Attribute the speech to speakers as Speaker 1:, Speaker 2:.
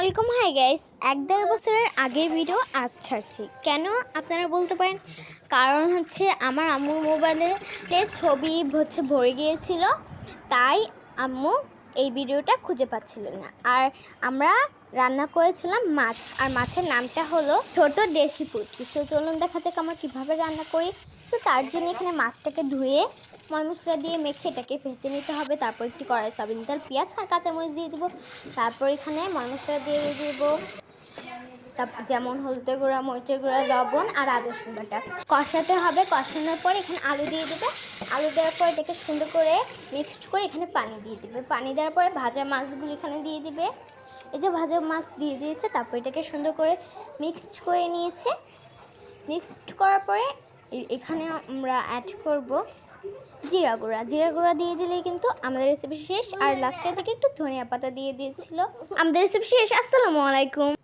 Speaker 1: আলাইকুম hi guys. এক দেড় বছরের আগের ভিডিও আজ ছাড়ছি। কেন আপনারা বলতে পারেন? কারণ হচ্ছে আমার আম্মুর মোবাইলে ছবি হচ্ছে ভরে গিয়েছিল। তাই আম্মু এই ভিডিওটা খুঁজে পাচ্ছিলেন না। আর আমরা রান্না করেছিলাম মাছ। আর মাছের নামটা হলো ছোট দেশি পুটকি। তো চলুন দেখা যাক আমরা কীভাবে রান্না করি। তো তার জন্য এখানে মাছটাকে ধুয়ে ময় মশলা দিয়ে মেখে এটাকে ভেজে নিতে হবে। তারপর একটি কড়াই সাবিন তেল, পেঁয়াজ আর কাঁচামরিচ দিয়ে দেবো। তারপর এখানে ময় মশলা দিয়ে দেবো যেমন হলদে গুঁড়া, মরিচের গুঁড়া, লবণ আর আদা বাটা কষাতে হবে। কষানোর পর এখানে আলু দিয়ে দেবে। আলু দেওয়ার পর এটাকে সুন্দর করে মিক্সড করে এখানে পানি দিয়ে দিবে। পানি দেওয়ার পরে ভাজা মাছগুলো এখানে দিয়ে দিবে। এই যে ভাজা মাছ দিয়ে দিয়েছে, তারপর এটাকে সুন্দর করে মিক্সড করে নিয়েছে। মিক্সড করার পরে এখানে আমরা অ্যাড করব জিরা গুঁড়া। জিরা গুঁড়া দিয়ে দিলেই কিন্তু আমাদের রেসিপি শেষ। আর লাস্টের থেকে একটু ধনিয়া পাতা দিয়ে দিয়েছিল। আমাদের রেসিপি শেষ। আসসালামু আলাইকুম।